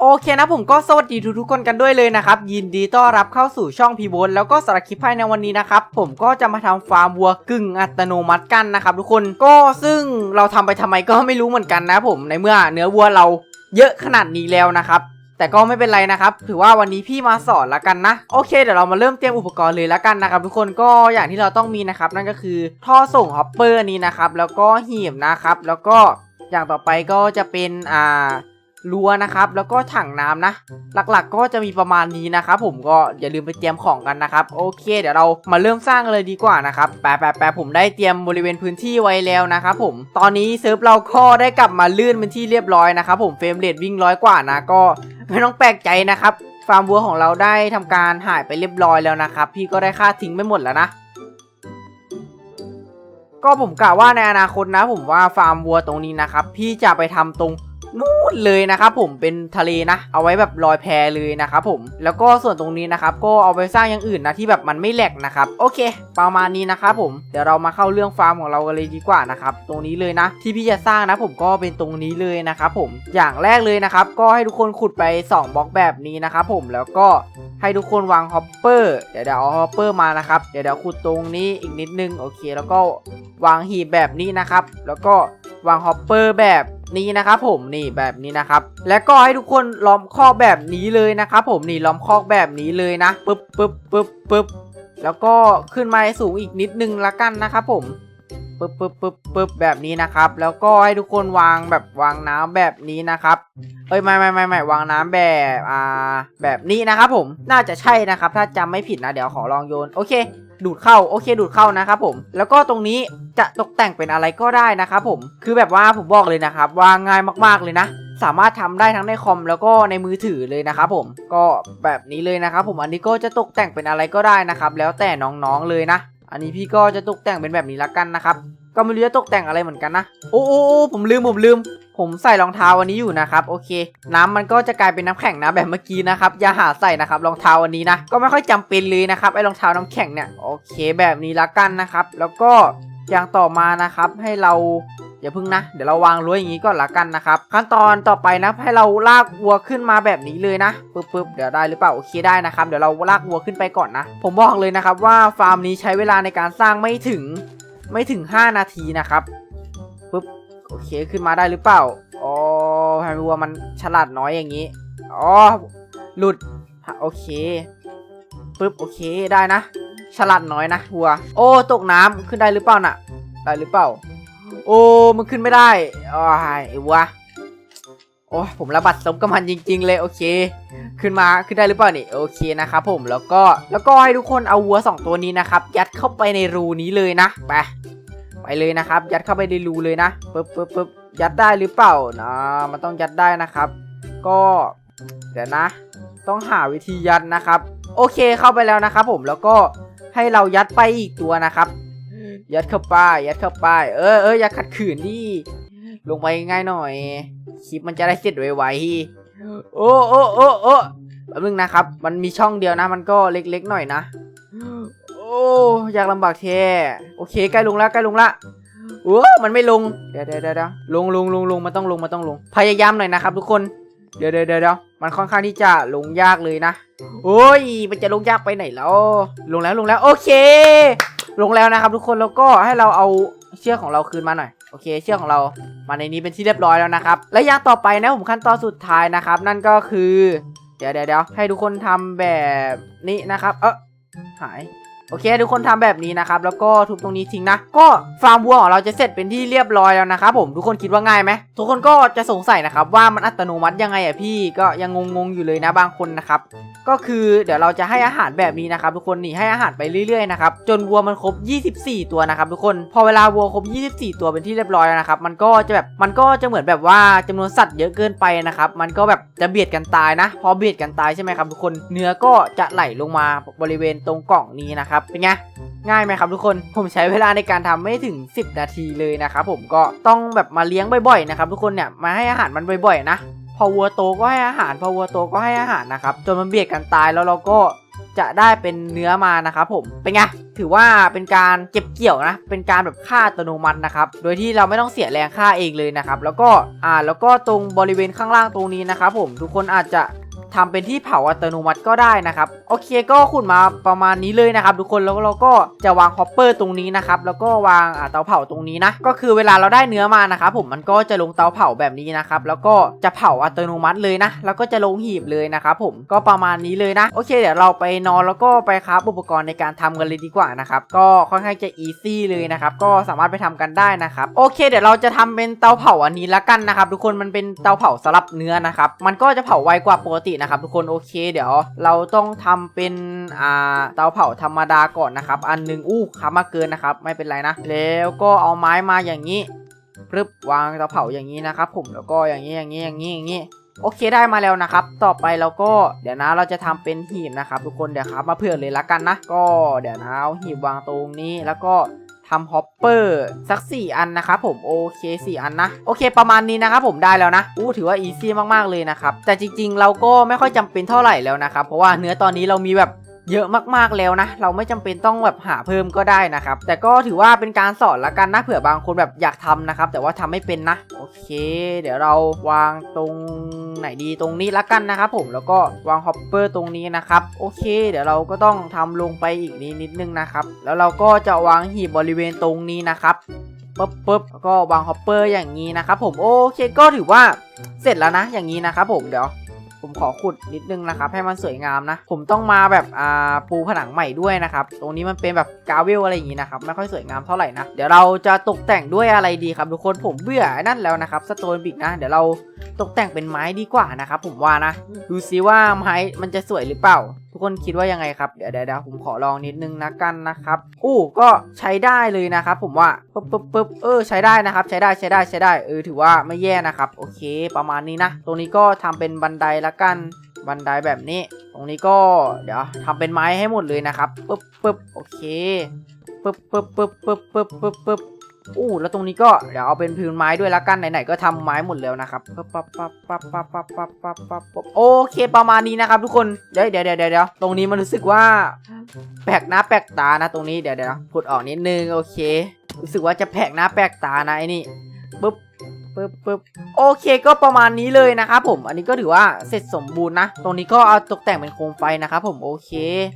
โอเคนะผมก็สวัสดีทุกๆคนกันด้วยเลยนะครับ ยินดีต้อนรับเข้าสู่ช่องพีโบนแล้วก็สารคลิปภายในวันนี้นะครับ ผมก็จะมาทำฟาร์มวัวกึ่งอัตโนมัติกันนะครับทุกคนก็ซึ่งเราทำไปทำไมก็ไม่รู้เหมือนกันนะผมในเมื่อเนื้อวัวเราเยอะขนาดนี้แล้วนะครับ แต่ก็ไม่เป็นไรนะครับ ถือว่าวันนี้พี่มาสอนละกันนะ โอเค เดี๋ยวเรามาเริ่มเตรียมอุปกรณ์เลยละกันนะครับ ทุกคนก็อย่างที่เราต้องมีนะครับ นั่นก็คือท่อส่งฮอปเปอร์นี้นะครับ แล้วก็หีบนะครับ แล้วก็อย่างต่อไปก็จะเป็นอ่า รั้วนะครับ แล้วก็ถังน้ำนะ หลักๆก็จะมีประมาณนี้นะครับผมก็อย่าลืมไปเตรียมของกันนะครับ โอเค เดี๋ยวเรามาเริ่มสร้างเลยดีกว่านะครับแปะแปะแปะผมได้เตรียมบริเวณพื้นที่ไว้แล้วนะครับผมตอนนี้เซิร์ฟเราก็ได้กลับมาลื่นเป็นที่เรียบร้อยนะครับผมเฟรมเรทวิ่งร้อยกว่านะก็ไม่ต้องแปลกใจนะครับฟาร์มวัวของเราได้ทำการหายไปเรียบร้อยแล้วนะครับ พี่ก็ได้ค่าทิ้งไปหมดแล้วนะ ก็ผมกะว่าในอนาคตนะ ผมว่าฟาร์มวัวตรงนี้นะครับ พี่จะไปทำตรง นู่นเลยนะครับผมเป็นทะเลนะ เอาไว้แบบลอยแพเลยนะครับผมแล้วก็ส่วนตรงนี้นะครับก็เอาไปสร้างอย่างอื่นนะที่แบบมันไม่แหลกนะครับโอเค ประมาณนี้นะครับผมเดี๋ยวเรามาเข้าเรื่องฟาร์มของเรากันเลยดีกว่านะครับตรงนี้เลยนะ ที่พี่จะสร้างนะผมก็เป็นตรงนี้เลยนะครับผมอย่างแรกเลยนะครับก็ให้ทุกคนขุดไป 2บล็อกแบบนี้นะครับผมแล้วก็ให้ทุกคนวางฮอปเปอร์เดี๋ยวเดี๋ยวเอาฮอปเปอร์มานะครับเดี๋ยวเดี๋ยวขุดตรงนี้อีกนิดนึงโอเค แล้วก็วางหีบแบบนี้นะครับแล้วก็วางฮอปเปอร์แบบ นี้นะครับผมนี่แบบนี้นะครับ แล้วก็ให้ทุกคนล้อมคอกแบบนี้เลยนะครับผมนี่ล้อมคอกแบบนี้เลยนะปึ๊บปึ๊บปึ๊บปึ๊บแล้วก็ขึ้นมาให้สูงอีกนิดนึงละกันนะครับผมปึ๊บปึ๊บปึ๊บปึ๊บแบบนี้นะครับ แล้วก็ให้ทุกคนวางแบบวางน้ำแบบนี้นะครับ เอ้ยไม่ไม่ไม่ไม่วางน้ำแบบอ่าแบบนี้นะครับผมน่าจะใช่นะครับ ถ้าจำไม่ผิดนะเดี๋ยวขอลองโยนโอเค ดูดเข้าโอเคดูดเข้านะครับผม แล้วก็ตรงนี้จะตกแต่งเป็นอะไรก็ได้นะครับผมคือแบบว่าผมบอกเลยนะครับว่าง่ายมากๆเลยนะ สามารถทำได้ทั้งในคอมแล้วก็ในมือถือเลยนะครับผมก็แบบนี้เลยนะครับผมอันนี้ก็จะตกแต่งเป็นอะไรก็ได้นะครับแล้วแต่น้องๆเลยนะ อันนี้พี่ก็จะตกแต่งเป็นแบบนี้ละกันนะครับ ก็ไม่รู้จะตกแต่งอะไรเหมือนกันนะ โอ้โอ้ผมลืมผมลืม ผมใส่รองเท้าวันนี้อยู่นะครับ โอเค น้ำมันก็จะกลายเป็นน้ำแข็งนะแบบเมื่อกี้นะครับ อย่าหาใส่นะครับรองเท้าวันนี้นะ ก็ไม่ค่อยจำเป็นเลยนะครับไอ้รองเท้าน้ำแข็งเนี่ย โอเค แบบนี้ละกันนะครับ แล้วก็อย่างต่อมานะครับให้เราอย่าพึ่งนะ เดี๋ยวเราวางรั้วอย่างนี้ก่อนละกันนะครับ ขั้นตอนต่อไปนะให้เราลากวัวขึ้นมาแบบนี้เลยนะปึ๊บปึ๊บเดี๋ยวได้หรือเปล่าโอเคได้นะครับเดี๋ยวเราลากวัวขึ้นไปก่อนนะ ผมบอกเลยนะครับว่าฟาร์มนี้ใช้เวลาในการสร้างไม่ถึง ไม่ถึง 5 นาทีนะครับปึ๊บโอเคขึ้นมาได้หรือเปล่าอ๋อแฮวัวมันฉลาดน้อยอย่างนี้อ๋อหลุดโอเคปึ๊บโอเคได้นะ ฉลาดน้อยนะวัว โอ้ตกน้ำขึ้นได้หรือเปล่าน่ะ ได้หรือเปล่า โอ้มันขึ้นไม่ได้อ๋อไอ้วัว อ้ยผมระบัดซบกับมันจริง ๆ เลยโอเค ขึ้นมาขึ้นได้หรือเปล่านี่โอเคนะครับผมแล้วก็แล้วก็ให้ทุกคนเอาวัวสองตัวนี้นะครับ ยัดเข้าไปในรูนี้เลยนะไปไปเลยนะครับ ยัดเข้าไปในรูเลยนะปึ๊บปึ๊บปึ๊บยัดได้หรือเปล่านะมันต้องยัดได้นะครับ ก็เดี๋ยวนะ ต้องหาวิธียัดนะครับ โอเคเข้าไปแล้วนะครับ ผมแล้วก็ให้เรายัดไปอีกตัวนะครับ ยัดเข้าไปยัดเข้าไป เออเอออย่าขัดขืนดิลงไปง่ายหน่อย คลิปมันจะได้เสร็จไวๆโอ้โอ้โอ้โอ้แป๊บนึงนะครับ มันมีช่องเดียวนะ มันก็เล็กๆหน่อยนะ โอ้ยากลำบากแท้โอเคใกล้ลงแล้วใกล้ลงละโอ้มันไม่ลง เดี๋ยวเดี๋ยวเดี๋ยวลงลงลงลงมันต้องลงมันต้องลง พยายามหน่อยนะครับ ทุกคน เดี๋ยวเดี๋ยวเดี๋ยวมันค่อนข้างที่จะลงยากเลยนะ โอ้ย มันจะลงยากไปไหนแล้ว ลงแล้วลงแล้ว โอเค ลงแล้วนะครับ ทุกคนแล้วก็ให้เราเอาเชือกของเราคืนมาหน่อย โอเคเชือกของเรามาในนี้เป็นที่เรียบร้อยแล้วนะครับ และอย่างต่อไปนะผมขั้นตอนสุดท้ายนะครับ นั่นก็คือ เดี๋ยวเดี๋ยวให้ทุกคนทำแบบนี้นะครับ เออหาย โอเค ทุกคนทำแบบนี้นะครับ แล้วก็ทุบตรงนี้ทิ้งนะ ก็ฟาร์มวัวของเราจะเสร็จเป็นที่เรียบร้อยแล้วนะครับผมทุกคนคิดว่าง่ายไหมทุกคนก็จะสงสัยนะครับว่ามันอัตโนมัติยังไงอะพี่ก็ยังงงๆอยู่เลยนะบางคนนะครับก็คือเดี๋ยวเราจะให้อาหารแบบนี้นะครับทุกคนนี่ให้อาหารไปเรื่อยๆนะครับจนวัวมันครบ 24 ตัวนะครับทุกคนพอเวลาวัวครบ 24 ตัวเป็นที่เรียบร้อยแล้วนะครับมันก็จะแบบมันก็จะเหมือนแบบว่าจำนวนสัตว์เยอะเกินไปนะครับมันก็แบบจะเบียดกันตายนะ พอเบียดกันตายใช่ไหมครับทุกคนเนื้อก็จะไหลลงมาบริเวณตรงกล่องนี้นะครับเป็นไงง่ายไหมครับทุกคนผมใช้เวลาในการทำไม่ถึง 10 นาทีเลยนะครับผมก็ต้องแบบมาเลี้ยงบ่อยๆนะครับทุกคนเนี่ยมาให้อาหารมันบ่อยๆนะพอวัวโตก็ให้อาหารพอวัวโตก็ให้อาหารนะครับจนมันเบียดกันตายแล้วเราก็จะได้เป็นเนื้อมานะครับผมเป็นไงถือว่าเป็นการเก็บเกี่ยวนะ เป็นการแบบฆ่าอัตโนมัตินะครับ โดยที่เราไม่ต้องเสียแรงฆ่าเองเลยนะครับ แล้วก็อ่าแล้วก็ตรงบริเวณข้างล่างตรงนี้นะครับผมทุกคนอาจจะ ทำเป็นที่เผาอัตโนมัติก็ได้นะครับโอเคก็ขุดมาประมาณนี้เลยนะครับทุกคนแล้วเราก็จะวางฮอปเปอร์ตรงนี้นะครับแล้วก็วางเตาเผาตรงนี้นะก็คือเวลาเราได้เนื้อมานะครับผมมันก็จะลงเตาเผาแบบนี้นะครับแล้วก็จะเผาอัตโนมัติเลยนะ แล้วก็จะลงหีบเลยนะครับผมก็ประมาณนี้เลยนะโอเคเดี๋ยวเราไปนอนแล้วก็ไปคราฟอุปกรณ์ในการทำกันเลยดีกว่านะครับก็ค่อนข้างจะอีซี่เลยนะครับก็สามารถไปทำกันได้นะครับโอเค เดี๋ยวเราจะทำเป็นเตาเผาอันนี้ละกันนะครับทุกคนมันเป็นเตาเผาสำหรับเนื้อนะครับมันก็จะเผาไวกว่าปกตินะครับทุกคนโอเคเดี๋ยวเราต้องทำเป็นอ่าเตาเผาธรรมดาก่อนนะครับ อันหนึ่งอู้ค้ามาเกินนะครับ ไม่เป็นไรนะ แล้วก็เอาไม้มาอย่างนี้ปึ๊บวางเตาเผาอย่างนี้นะครับ ผมแล้วก็อย่างนี้อย่างนี้อย่างนี้อย่างนี้โอเคได้มาแล้วนะครับ ต่อไปเราก็เดี๋ยวนะเราจะทำเป็นหีบนะครับ ทุกคนเดี๋ยวครับมาเผื่อเลยละกันนะ ก็เดี๋ยวนะเอาหีบวางตรงนี้แล้วก็ ทำฮอปเปอร์สัก 4 อันนะครับผมโอเค 4 อันนะ โอเค ประมาณนี้นะครับผมได้แล้วนะอู้ถือว่าอีซี่มากๆเลยนะครับ แต่จริงๆ เราก็ไม่ค่อยจำเป็นเท่าไหร่แล้วนะครับ เพราะว่าเนื้อตอนนี้เรามีแบบ เยอะมากๆแล้วนะ เราไม่จำเป็นต้องแบบหาเพิ่มก็ได้นะครับ แต่ก็ถือว่าเป็นการสอนละกันนะเผื่อบางคนแบบอยากทำนะครับ แต่ว่าทำไม่เป็นนะโอเค เดี๋ยวเราวางตรงไหนดีตรงนี้ละกันนะครับผมแล้วก็วางฮอปเปอร์ตรงนี้นะครับโอเค เดี๋ยวเราก็ต้องทำลงไปอีกนิดนิดนึงนะครับ แล้วเราก็จะวางหีบบริเวณตรงนี้นะครับปึ๊บปึ๊บแล้วก็วางฮอปเปอร์อย่างนี้นะครับผมโอเคก็ถือว่าเสร็จแล้วนะอย่างนี้นะครับผมเดี๋ยว ผมขอขุดนิดนึงนะครับ ให้มันสวยงามนะ ผมต้องมาแบบอ่าปูผนังใหม่ด้วยนะครับ ตรงนี้มันเป็นแบบกาเวลอะไรอย่างนี้นะครับ ไม่ค่อยสวยงามเท่าไหร่นะ เดี๋ยวเราจะตกแต่งด้วยอะไรดีครับทุกคน ผมเบื่อนั่นแล้วนะครับ สโตนบิกนะ เดี๋ยวเราตกแต่งเป็นไม้ดีกว่านะครับผมว่านะ ดูซิว่าไม้มันจะสวยหรือเปล่า ทุกคนคิดว่ายังไงครับ เดี๋ยวเดี๋ยวผมขอลองนิดนึงนะกันนะครับอู้ก็ใช้ได้เลยนะครับผมว่าปึ๊บปึ๊บปึ๊บเออใช้ได้นะครับ ใช้ได้ใช้ได้ใช้ได้เออถือว่าไม่แย่นะครับ โอเค ประมาณนี้นะ ตรงนี้ก็ทำเป็นบันไดละกันบันไดแบบนี้ ตรงนี้ก็เดี๋ยวทำเป็นไม้ให้หมดเลยนะครับปึ๊บปึ๊บโอเคปึ๊บปึ๊บปึ๊บปึ๊บปึ๊บปึ๊บปึ๊บ อู้แล้วตรงนี้ก็เดี๋ยวเอาเป็นพื้นไม้ด้วยละกันไหนๆก็ทำไม้หมดแล้วนะครับปึ๊บปั๊บปั๊บปั๊บปั๊บปั๊บปั๊บปั๊บปั๊บปั๊บโอเคประมาณนี้นะครับทุกคนเดี๋ยวเดี๋ยวเดี๋ยวเดี๋ยวตรงนี้มันรู้สึกว่าแปลกหน้าแปลกตานะ ตรงนี้เดี๋ยวเดี๋ยวพูดออกนิดนึงโอเค รู้สึกว่าจะแปลกหน้าแปลกตานะไอ้นี่ปึ๊บ ปึ๊บปึ๊บโอเคก็ประมาณนี้เลยนะครับผมอันนี้ก็ถือว่าเสร็จสมบูรณ์นะ ตรงนี้ก็เอาตกแต่งเป็นโคมไฟนะครับผมโอเค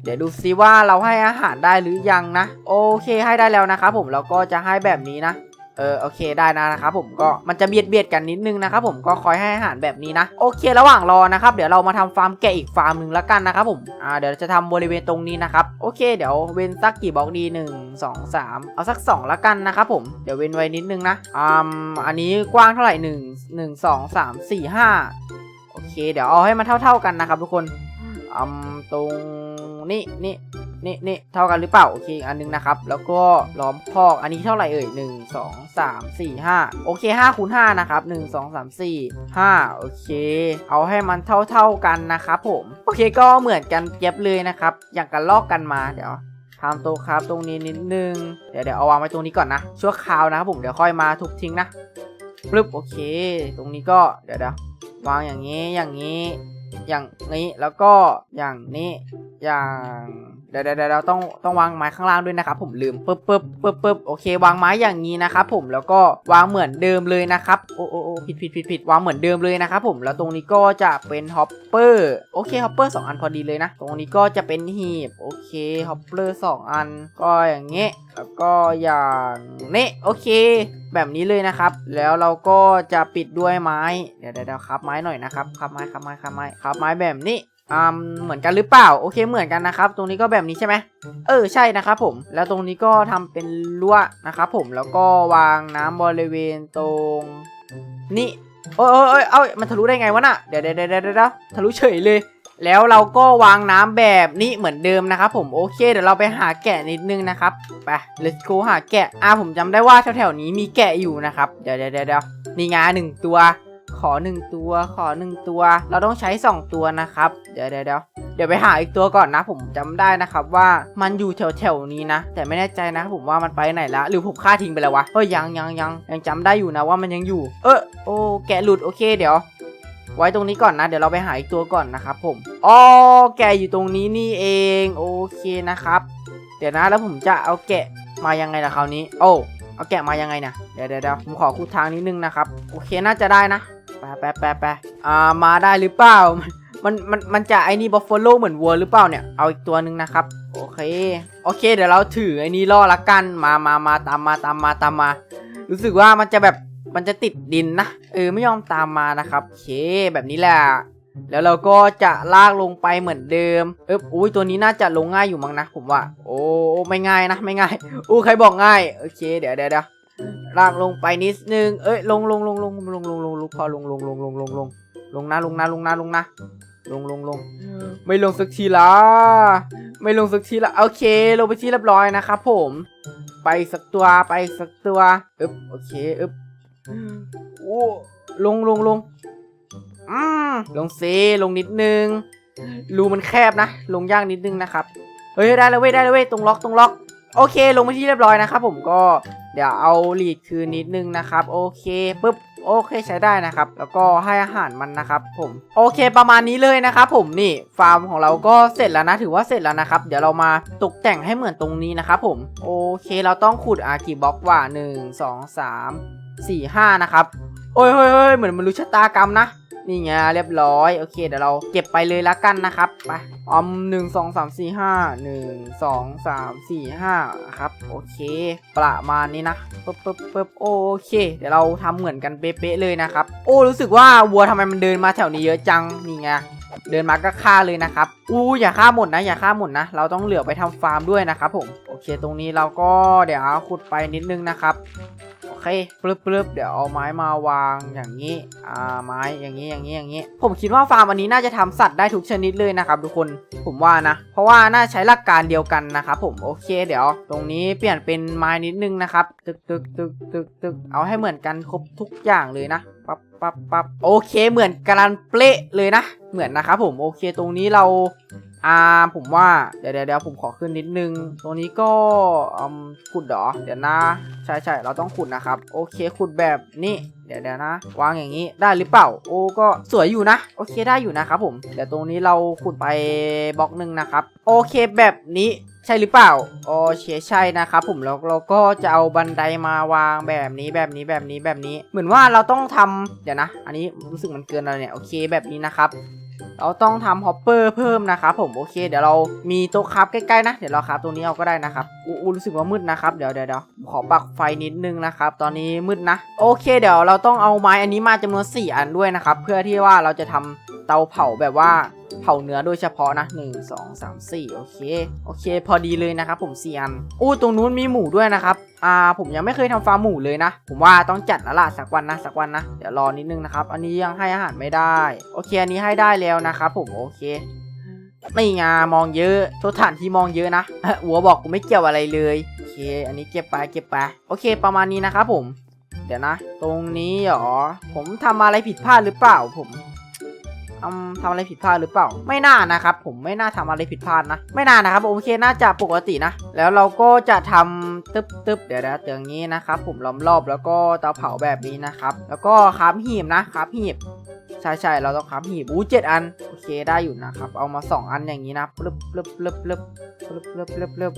เดี๋ยวดูซิว่าเราให้อาหารได้หรือยังนะ โอเคให้ได้แล้วนะครับผมแล้วก็จะให้แบบนี้นะ เออโอเคได้นะนะครับผมก็มันจะเบียดเบียดกันนิดนึงนะครับผมก็คอยให้อาหารแบบนี้นะ โอเค ระหว่างรอนะครับเดี๋ยวเรามาทำฟาร์มแกะอีกฟาร์มหนึ่งแล้วกันนะครับผมอ่าเดี๋ยวจะทำบริเวณตรงนี้นะครับโอเคเดี๋ยวเว้นสักกี่บล็อกดีหนึ่งสองสามเอาสักสองล้วกันนะครับผมเดี๋ยวเว้นไว้นิดนึงนะอ่าอันนี้กว้างเท่าไหร่หนึ่งหนึ่งสองสามสี่ห้าโอเค เดี๋ยวเอาให้มันเท่า ๆกันนะครับทุกคนอืมตรงนี่นี่ นี่นี่เท่ากันหรือเปล่า โอเคอันนึงนะครับ แล้วก็ล้อมคอกอันนี้เท่าไหร่เอ่ยหนึ่งสองสามสี่ห้าโอเคห้าคูณห้านะครับหนึ่งสองสามสี่ห้าโอเค เอาให้มันเท่าเท่ากันนะครับผมโอเคก็เหมือนกันเย็บเลยนะครับ อย่างกันลอกกันมาเดี๋ยวทำโต๊ะครับตรงนี้นิดนึง เดี๋ยวเดี๋ยวเอาวางไว้ตรงนี้ก่อนนะชั่วคราวนะครับผมเดี๋ยวค่อยมาทุบทิ้งนะปึ๊บโอเค ตรงนี้ก็เดี๋ยวเดี๋ยววางอย่างนี้อย่างนี้ อย่างนี้แล้วก็อย่างนี้อย่าง เดี๋ยวเดี๋ยวเราต้องต้องวางไม้ข้างล่างด้วยนะครับผมลืมปึ๊บปึ๊บปึ๊บปึ๊บโอเค วางไม้อย่างนี้นะครับผมแล้วก็วางเหมือนเดิมเลยนะครับโอ้โอ้ผิดผิดผิดผิดวางเหมือนเดิมเลยนะครับผมแล้วตรงนี้ก็จะเป็นฮอปเปอร์โอเคฮอปเปอร์สองอันพอดีเลยนะ ตรงนี้ก็จะเป็นหีบโอเคฮอปเปอร์สองอันก็อย่างเงี้ยแล้วก็อย่างนี้โอเค แบบนี้เลยนะครับ แล้วเราก็จะปิดด้วยไม้เดี๋ยวเดี๋ยวเดี๋ยวครับไม้หน่อยนะครับครับไม้ครับไม้ครับไม้ครับไม้แบบนี้ อ่าเหมือนกันหรือเปล่าโอเคเหมือนกันนะครับ ตรงนี้ก็แบบนี้ใช่ไหมเออใช่นะครับผมแล้วตรงนี้ก็ทำเป็นรั้วนะครับผมแล้วก็วางน้ำบริเวณตรงนี่โอ้ยโอ้ยโอ้ยเอ้ามันทะลุได้ไงวะน่ะเดี๋ยวเดี๋ยวเดี๋ยวเดี๋ยวเดี๋ยวทะลุเฉยเลย แล้วเราก็วางน้ำแบบนี้เหมือนเดิมนะครับผมโอเค เดี๋ยวเราไปหาแกะนิดนึงนะครับไป let's go หาแกะอ่าผมจำได้ว่าแถวๆนี้มีแกะอยู่นะครับเดี๋ยวเดี๋ยวเดี๋ยวเดี๋ยวนี่ไงหนึ่งตัว ขอหนึ่งตัว ขอหนึ่งตัว เราต้องใช้สองตัวนะครับ เดี๋ยวเดี๋ยวเดี๋ยวเดี๋ยวไปหาอีกตัวก่อนนะ ผมจำได้นะครับว่ามันอยู่แถวๆนี้นะ แต่ไม่แน่ใจนะผมว่ามันไปไหนละหรือผมฆ่าทิ้งไปแล้ววะเอ้ยยังยังยังยังจำได้อยู่นะว่ามันยังอยู่ เออโอ้แกะหลุดโอเคเดี๋ยวไว้ตรงนี้ก่อนนะ เดี๋ยวเราไปหาอีกตัวก่อนนะครับผมอ๋อแกะอยู่ตรงนี้นี่เองโอเคนะครับ เดี๋ยวนะแล้วผมจะเอาแกะมายังไงล่ะคราวนี้ โอ้เอาแกะมายังไงนี่ยเดี๋ยวเดี๋ยวเดี๋ยวผมขอคูทางนิดนึงนะครับ โอเคน่าจะได้นะ แปะแปะแปะแปอ่ามาได้หรือเปล่า มันมันมันจะไอ้นี่บัฟฟโลเหมือนวัวหรือเปล่าเนี่ย เอาอีกตัวหนึ่งนะครับ โอเค โอเค เดี๋ยวเราถือไอ้นี้ล่อละกัน มามามาตามมาตามมาตามมา รู้สึกว่ามันจะแบบมันจะติดดินนะ เออไม่ยอมตามมานะครับโอเค แบบนี้แหละแล้วเราก็จะลากลงไปเหมือนเดิม เอ๊บอุ้ยตัวนี้น่าจะลงง่ายอยู่มั้งนะ ผมว่า โอ้ไม่ง่ายนะ ไม่ง่ายอู้ใครบอกง่าย โอเค เดี๋ยวเดี๋ยวเดี๋ยว ลากลงไปนิดนึง เอ้ยลงลงลงลงลงลงลงลงพอลงลงลงลงลงลงลงนะลงนะลงนะลงนะลงลงลงไม่ลงสักทีละไม่ลงสักทีละโอเค ลงไปที่เรียบร้อยนะครับผม ไปสักตัวไปสักตัวอึบโอเคอึบโอ้ลงลงลงอืมลงเซลงนิดนึงรูมันแคบนะ ลงยากนิดนึงนะครับเฮ้ยได้แล้วเว้ยได้แล้วเว้ยตรงล็อกตรงล็อกโอเค ลงไปที่เรียบร้อยนะครับผมก็ เดี๋ยวเอาลีดคืนนิดนึงนะครับ โอเคปุ๊บโอเคใช้ได้นะครับ แล้วก็ให้อาหารมันนะครับผมโอเคประมาณนี้เลยนะครับผมนี่ฟาร์มของเราก็เสร็จแล้วนะถือว่าเสร็จแล้วนะครับ เดี๋ยวเรามาตกแต่งให้เหมือนตรงนี้นะครับผมโอเคเราต้องขุดอากี่บล็อกว่า 1 2 3 4 5 นะครับ โอ้ยเฮ้ยเฮ้ยเหมือนมันรู้ชะตากรรมนะ นี่ไงเรียบร้อยโอเคเดี๋ยวเราเก็บไปเลยละกันนะครับไปออมหนึ่งสองสามสี่ห้าหนึ่งสองสามสี่ห้าครับโอเค ประมาณนี้นะปึ๊บปึ๊บปึ๊บโอเค เดี๋ยวเราทำเหมือนกันเป๊ะเลยนะครับ โอ้รู้สึกว่าวัวทำไมมันเดินมาแถวนี้เยอะจังนี่ไงเดินมาก็ฆ่าเลยนะครับ อู้อย่าฆ่าหมดนะ อย่าฆ่าหมดนะ เราต้องเหลือไปทำฟาร์มด้วยนะครับผม โอเค ตรงนี้เราก็เดี๋ยวขุดไปนิดนึงนะครับ เคปลึบปลึบเดี๋ยวเอาไม้มาวางอย่างนี้ อ่าไม้อย่างนี้อย่างนี้อย่างนี้ ผมคิดว่าฟาร์มอันนี้น่าจะทำสัตว์ได้ทุกชนิดเลยนะครับทุกคนผมว่านะ เพราะว่าน่าใช้หลักการเดียวกันนะครับผมโอเคเดี๋ยว ตรงนี้เปลี่ยนเป็นไม้นิดนึงนะครับตึกตึกตึกตึกตึกเอาให้เหมือนกันครบทุกอย่างเลยนะปั๊บปั๊บปั๊บโอเคเหมือนกันเป๊ะเลยนะ เหมือนนะครับผมโอเคตรงนี้เรา อ่าผมว่าเดี๋ยวเดี๋ยวผมขอขึ้นนิดนึง ตรงนี้ก็ขุดเหรอ เดี๋ยวนะ ใช่ใช่เราต้องขุดนะครับ โอเคขุดแบบนี้เดี๋ยวเดี๋ยวนะ วางอย่างนี้ได้หรือเปล่า โอ้ก็สวยอยู่นะ โอเคได้อยู่นะครับผมเดี๋ยวตรงนี้เราขุดไปบล็อกหนึ่งนะครับ โอเคแบบนี้ใช่หรือเปล่า โอเคใช่นะครับผมแล้วเราก็จะเอาบันไดมาวางแบบนี้แบบนี้แบบนี้แบบนี้ เหมือนว่าเราต้องทำเดี๋ยวนะ อันนี้รู้สึกมันเกินอะไรเนี่ย โอเคแบบนี้นะครับ เราต้องทำฮอปเปอร์เพิ่มนะครับผมโอเค เดี๋ยวเรามีโต๊ะครับใกล้ๆนะ เดี๋ยวเราครับตรงนี้เอาก็ได้นะครับอู้รู้สึกว่ามืดนะครับเดี๋ยวเดี๋ยวเดี๋ยวขอปักไฟนิดนึงนะครับ ตอนนี้มืดนะ โอเค เดี๋ยวเราต้องเอาไม้อันนี้มาจำนวน 4 อันด้วยนะครับ เพื่อที่ว่าเราจะทำ เตาเผาแบบว่าเผาเนื้อโดยเฉพาะนะ 1 2 3 4 โอเค โอเค พอดีเลยนะครับผม4อันอู้ตรงนู้นมีหมูด้วยนะครับ อ่า ผมยังไม่เคยทำฟาร์มหมูเลยนะ ผมว่าต้องจัดแล้วล่ะสักวันนะสักวันนะ เดี๋ยวรอนิดนึงนะครับ อันนี้ยังให้อาหารไม่ได้ โอเค อันนี้ให้ได้แล้วนะครับผม โอเคไม่งามองเยอะสถานที่มองเยอะนะหัวบอกกูไม่เกี่ยวอะไรเลย โอเค อันนี้เก็บไปเก็บไป โอเค ประมาณนี้นะครับผม เดี๋ยวนะ ตรงนี้หรอ ผมทำอะไรผิดพลาดหรือเปล่าผม ทำอะไรผิดพลาดหรือเปล่า ไม่น่านะครับ ผมไม่น่าทำอะไรผิดพลาดนะ ไม่น่านะครับโอเคน่าจะปกตินะ แล้วเราก็จะทำตึ๊บตึ๊บเดี๋ยวนะอย่างนี้นะครับ ผมล้อมรอบแล้วก็เตาเผาแบบนี้นะครับ แล้วก็คาบหีบนะคาบหีบใช่ใช่เราต้องคาบหีบอู้เจ็ดอันโอเคได้อยู่นะครับ เอามา 2 อันอย่างนี้นะปลึบปลึบปลึบปลึบปลึบปลึบปลึบ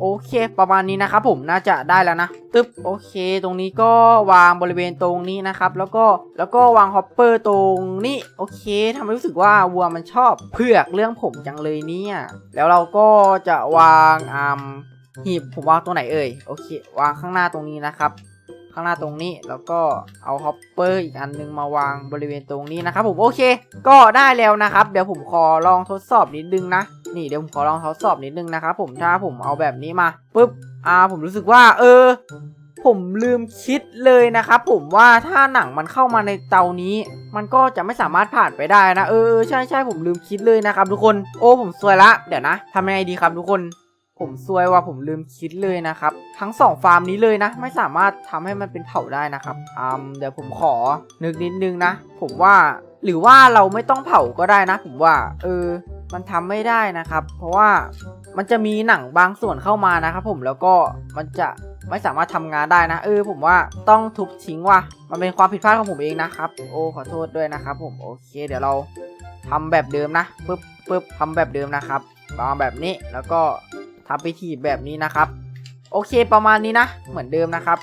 โอเคประมาณนี้นะครับผมน่าจะได้แล้วนะตึ๊บโอเค ตรงนี้ก็วางบริเวณตรงนี้นะครับ แล้วก็แล้วก็วางฮอปเปอร์ตรงนี้โอเคทำให้รู้สึกว่าวัวมันชอบเผือกเรื่องผมจังเลยเนี่ยแล้วเราก็จะวางอ่าหีบผมวางตรงไหนเอ่ยโอเค วางข้างหน้าตรงนี้นะครับข้างหน้าตรงนี้แล้วก็เอาฮอปเปอร์อีกอันนึงมาวางบริเวณตรงนี้นะครับผมโอเค ก็ได้แล้วนะครับ เดี๋ยวผมขอลองทดสอบนิดนึงนะ นี่เดี๋ยวผมขอลองทดสอบนิดนึงนะครับผมถ้าผมเอาแบบนี้มาปุ๊บอ่าผมรู้สึกว่า เออ ผมลืมคิดเลยนะครับผมว่าถ้าหนังมันเข้ามาในเตานี้ มันก็จะไม่สามารถผ่านไปได้นะเออใช่ใช่ผมลืมคิดเลยนะครับทุกคนโอ้ผมซวยละเดี๋ยวนะทำยังไงดีครับทุกคนผมซวยว่าผมลืมคิดเลยนะครับ ทั้งสองฟาร์มนี้เลยนะ ไม่สามารถทำให้มันเป็นเผาได้นะครับอืมเดี๋ยวผมขอนึกนิดนึงนะ ผมว่าหรือว่าเราไม่ต้องเผาก็ได้นะ ผมว่า เออ มันทำไม่ได้นะครับ เพราะว่ามันจะมีหนังบางส่วนเข้ามานะครับผมแล้วก็มันจะไม่สามารถทำงานได้นะ เออ ผมว่าต้องทุบทิ้งว่ะมันเป็นความผิดพลาดของผมเองนะครับ โอ้ขอโทษด้วยนะครับ ผมโอเค เดี๋ยวเราทำแบบเดิมนะปึ๊บปึ๊บทำแบบเดิมนะครับวางแบบนี้แล้วก็ทำพิธีแบบนี้นะครับ โอเคประมาณนี้นะ เหมือนเดิมนะครับ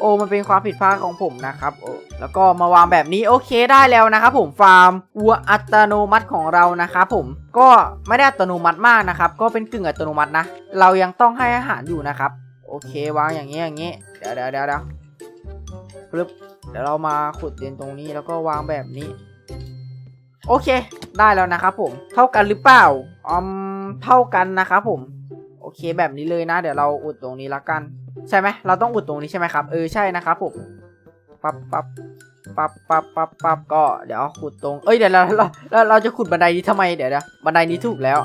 โอ้มันเป็นความผิดพลาดของผมนะครับโอ้แล้วก็มาวางแบบนี้โอเคได้แล้วนะครับผมฟาร์มวัวอัตโนมัติของเรานะครับผมก็ไม่ได้อัตโนมัติมากนะครับ ก็เป็นกึ่งอัตโนมัตินะ เรายังต้องให้อาหารอยู่นะครับ โอเควางอย่างนี้อย่างนี้เดี๋ยวเดี๋ยวเดี๋ยวเดี๋ยวปึ๊บเดี๋ยวเรามาขุดดินตรงนี้แล้วก็วางแบบนี้ โอเค ได้แล้วนะครับผมเท่ากันหรือเปล่าอืมเท่ากันนะครับผม โอเคแบบนี้เลยนะ เดี๋ยวเราอุดตรงนี้ละกัน ใช่ไหมเราต้องอุดตรงนี้ใช่ไหมครับ เออใช่นะครับผมปั๊บปั๊บปั๊บปั๊บปั๊บปับก็เดี๋ยวขุดตรง เอ้ยเดี๋ยวเราเราเราเราจะขุดบันไดนี้ทำไมเดี๋ยวเดี๋ยวบันไดนี้ถูกแล้ว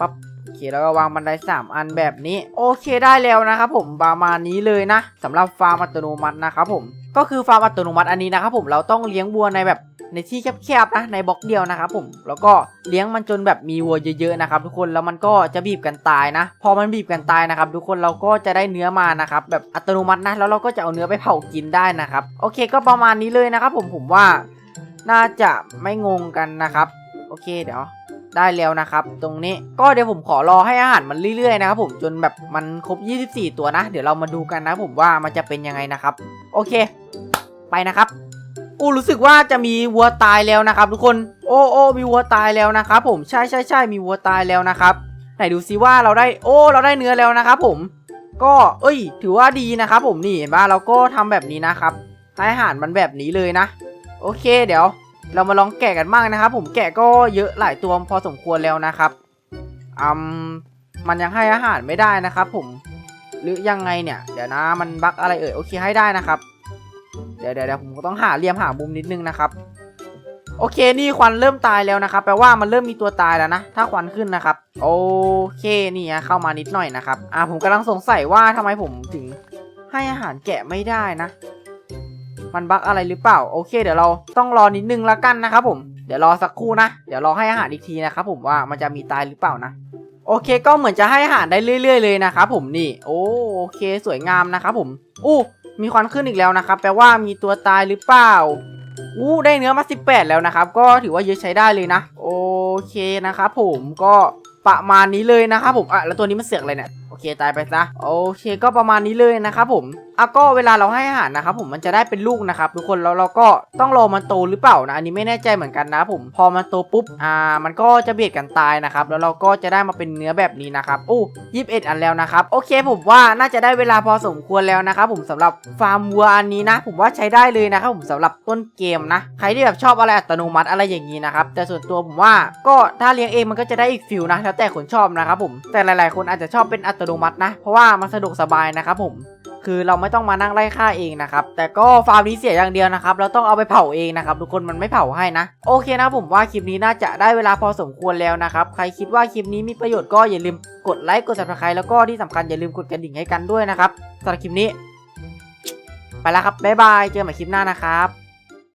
ปั๊บโอเคแล้วก็วางบันไดสามอันแบบนี้ โอเคได้แล้วนะครับผมประมาณนี้เลยนะสำหรับฟาร์มอัตโนมัตินะครับผมก็คือฟาร์มอัตโนมัติอันนี้นะครับผมเราต้องเลี้ยงวัวในแบบ ในที่แคบๆนะในบล็อกเดียวนะครับผมแล้วก็เลี้ยงมันจนแบบมีวัวเยอะๆนะครับทุกคนแล้วมันก็จะบีบกันตายนะ พอมันบีบกันตายนะครับทุกคนเราก็จะได้เนื้อมานะครับแบบอัตโนมัตินะแล้วเราก็จะเอาเนื้อไปเผากินได้นะครับโอเคก็ประมาณนี้เลยนะครับ ผมผมว่าน่าจะไม่งงกันนะครับโอเคเดี๋ยวได้แล้วนะครับ ตรงนี้ก็เดี๋ยวผมขอรอให้อาหารมันเรื่อยๆนะครับผมจนแบบมันครบ 24 ตัวนะ เดี๋ยวเรามาดูกันนะผมว่ามันจะเป็นยังไงนะครับ โอเค ไปนะครับ อู้รู้สึกว่าจะมีวัวตายแล้วนะครับทุกคน โอ้โอ้มีวัวตายแล้วนะครับผม ใช่ใช่ใช่มีวัวตายแล้วนะครับ ไหนดูซิว่าเราได้ โอ้ เราได้เนื้อแล้วนะครับผม ก็ เอ้ย ถือว่าดีนะครับผมนี่เห็นปะเราก็ทำแบบนี้นะครับ ให้อาหารมันแบบนี้เลยนะ โอเค เดี๋ยว เรามาลองแกะกันบ้างนะครับ ผม แกะก็เยอะหลายตัวพอสมควรแล้วนะครับอืมมันยังให้อาหารไม่ได้นะครับ ผม หรือยังไงเนี่ย เดี๋ยวนะ มันบั๊กอะไรเอ่ย โอเค ให้ได้นะครับ ดี๋ยวเดี๋ยวผมต้องหาเหลี่ยมหามุมนิดนึงนะครับ โอเคนี่ควันเริ่มตายแล้วนะครับ แปลว่ามันเริ่มมีตัวตายแล้วนะ ถ้าควันขึ้นนะครับ โอเคนี่เข้ามานิดหน่อยนะครับ อ่าผมกำลังสงสัยว่าทำไมผมถึงให้อาหารแกะไม่ได้นะ มันบั๊กอะไรหรือเปล่า โอเค เดี๋ยวเราต้องรอนิดนึงละกันนะครับผมเดี๋ยวรอสักครู่นะ เดี๋ยวรอให้อาหารอีกทีนะครับผมว่ามันจะมีตายหรือเปล่านะ โอเคก็เหมือนจะให้อาหารได้เรื่อย ๆ เลยนะครับผมนี่ โอโอเคสวยงามนะครับผมอู้ มีควันขึ้นอีกแล้วนะครับ แปลว่ามีตัวตายหรือเปล่าอู้ได้เนื้อมา 18 แล้วนะครับ ก็ถือว่าเยอะใช้ได้เลยนะ โอเคนะครับผมก็ประมาณนี้เลยนะครับผมอะแล้วตัวนี้มันเสือกอะไรเนี่ยโอเคตายไปซะโอเค ก็ประมาณนี้เลยนะครับผม อะก็เวลาเราให้อาหารนะครับผมมันจะได้เป็นลูกนะครับทุกคนแล้วเราก็ต้องรอมันโตหรือเปล่านะอันนี้ไม่แน่ใจเหมือนกันนะผมพอมันโตปุ๊บอ่ามันก็จะเบียดกันตายนะครับแล้วเราก็จะได้มาเป็นเนื้อแบบนี้นะครับอู้ยี่สิบเอ็ดอันแล้วนะครับโอเคผมว่าน่าจะได้เวลาพอสมควรแล้วนะครับผมสำหรับฟาร์มวัวอันนี้นะ ผมว่าใช้ได้เลยนะครับผมสำหรับต้นเกมนะใครที่แบบชอบอะไรอัตโนมัติอะไรอย่างนี้นะครับแต่ส่วนตัวผมว่าก็ถ้าเลี้ยงเองมันก็จะได้อีกฟิลนะแล้วแต่คนชอบนะครับผมแต่หลาย ๆ คนอาจจะชอบเป็นอัตโนมัตินะ เพราะว่ามันสะดวกสบายนะครับผม คือเราไม่ต้องมานั่งไล่ฆ่าเองนะครับ แต่ก็ฟาร์มนี้เสียอย่างเดียวนะครับ เราต้องเอาไปเผาเองนะครับทุกคนมันไม่เผาให้นะ โอเคนะผมว่าคลิปนี้น่าจะได้เวลาพอสมควรแล้วนะครับ ใครคิดว่าคลิปนี้มีประโยชน์ก็อย่าลืมกดไลค์กดซับสไครต์แล้วก็ที่สำคัญอย่าลืมกดกระดิ่งให้กันด้วยนะครับสำหรับคลิปนี้ ไปแล้วครับบ๊ายบายเจอกันใหม่คลิปหน้านะครับ